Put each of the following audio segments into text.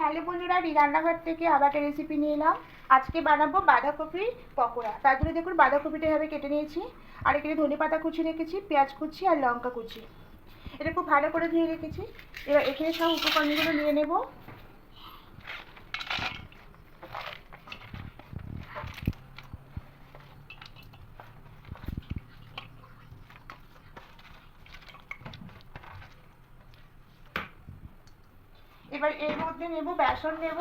Hello বন্ধুরা রান্নাঘর থেকে আবার একটা রেসিপি নিয়ে এলাম। আজকে বানাবো বাঁধাকপির পকোড়া। তার জন্য দেখুন বাঁধাকপিটা এভাবে কেটে নিয়েছি। আর এখানে ধনে পাতা কুচি রেখেছি, পেঁয়াজ কুচি আর লঙ্কা কুচি। এটা খুব ভালো করে ধুয়ে রেখেছি। এবার এখানে সব উপকরণগুলো নিয়ে নেব। এবার এর মধ্যে নেব বেসন নেব।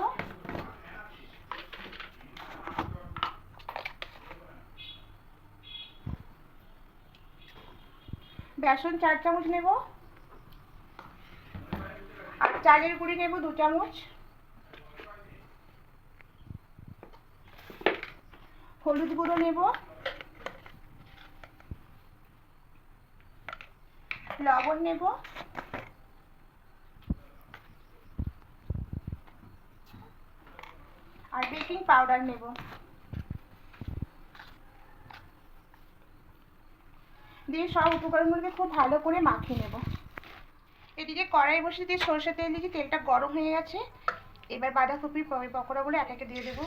বেসন চার চামচ নেব। আর চালের গুঁড়ি নেব দু চামচ। হলুদ গুঁড়ো নেব। লবণ নেব। আর বেকিং পাউডার নেব। দিয়ে সব উপকরণগুলোকে খুব ভালো করে মাখিয়ে নেব। এদিকে কড়াই বসে দিয়ে সরষের তেল দিয়েছি, তেলটা গরম হয়ে গেছে। এবার বাঁধাকপির পকোড়াগুলো এক একে দিয়ে দেবো।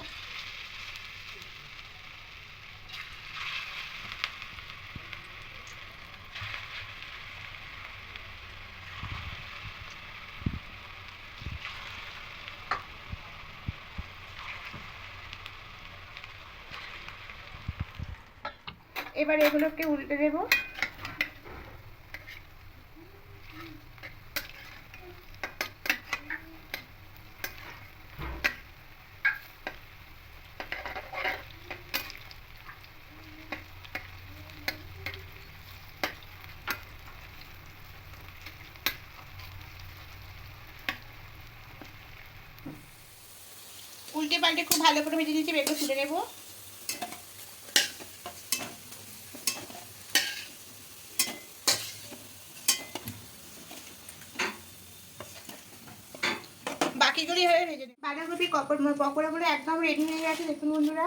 এবার এগুলোকে উল্টে দেবো। উল্টে পাল্টে খুব ভালো করে ভেজে দিয়েছি বেগুন তুলে নেব। বাকিগুলি হয়ে গেছে। বাঁধাকপি পকোড়াগুলো একদম রেডি হয়ে গেছে দেখুন বন্ধুরা।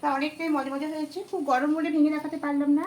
তা অনেকটাই মজা মজা হয়েছে। খুব গরম বলে ভেঙে দেখাতে পারলাম না।